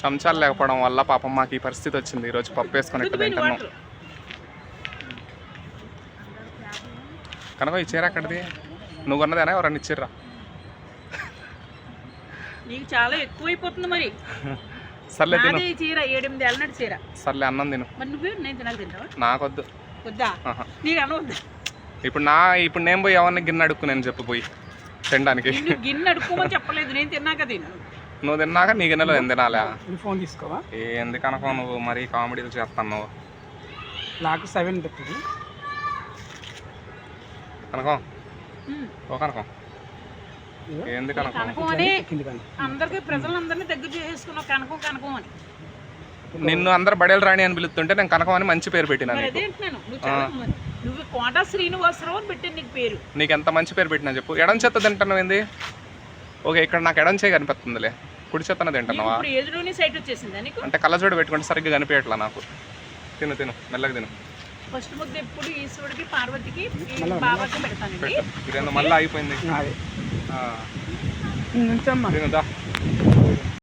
చెంచాలు లేకపోవడం వల్ల పాపం మాకు ఈ పరిస్థితి వచ్చింది. ఈరోజు పప్పు వేసుకొని ఇట్లా తింటున్నాం. కనుక ఈ చీర ఎక్కడిది? నువ్వు కొన్నదేనా? ఎవరన్నా ఇచ్చిర్రా? నీకు చాలా ఎక్కువైపోతుంది మరి. సర్లే తిను. చీర ఏడెనిమిది ఏళ్ళ నాటి చీర. సర్లే అన్నం తిను. మరి నువ్వు? నేను తినాలి తింటావా? నాకొద్దు. వద్దా. నీకు ఇప్పుడు నా ఇప్పుడు నేను పోయి ఎవరిని గిన్నె అడుక్కు నేను చెప్పు పోయి తినడానికి. గిన్నె అడుక్కోమని చెప్పలేదు. నేను తిన్నాక తిను. నువ్వు తిన్నాక నీ గిన్నెలో నేను తినాలా? ఫోన్ తీసుకోవా? ఏంది కనుక నువ్వు మరీ కామెడీలు చేస్తాను నువ్వు నాకు సెవెన్ పెట్టింది. కనకం. ఓ కనకం. ఏంది కనకం కనకం అని కింది కానీ అందరికి ప్రజలందరినీ దగ్గర చేసుకున్నావు కనకం కనకం అని. నిన్ను అందరు బడేలు రాణి అని పిలుస్తుంటే నేను కనకం అని మంచి పేరు పెట్టినా నువ్వు కోట శ్రీనివాసరావు అని పెట్టాను నీకు పేరు. నీకు ఎంత మంచి పేరు పెట్టినా చెప్పు. ఎడం చేత తింటున్నావు ఏంది ఓకే ఇక్కడ నాకు ఎడం చేయి కనిపిస్తుందిలే. కుడి చేతనే తింటున్నావా? ఇప్పుడు ఎదురుని సైట్ వచ్చేసిందా నీకు? అంటే కళ్ళజోడు పెట్టుకుంటే సరిగ్గా కనిపించట్లా నాకు. తిను తిను మెల్లగా తిను. ఫస్ట్ ముద్ద ఎప్పుడు ఈశ్వరుడికి పార్వతికి ఈ బాబాకి పెడతానండి. పెట్టు. ఇదేందో మళ్ళీ అయిపోయింది. అదే ఆ, నుంచమ్మా తిను దా.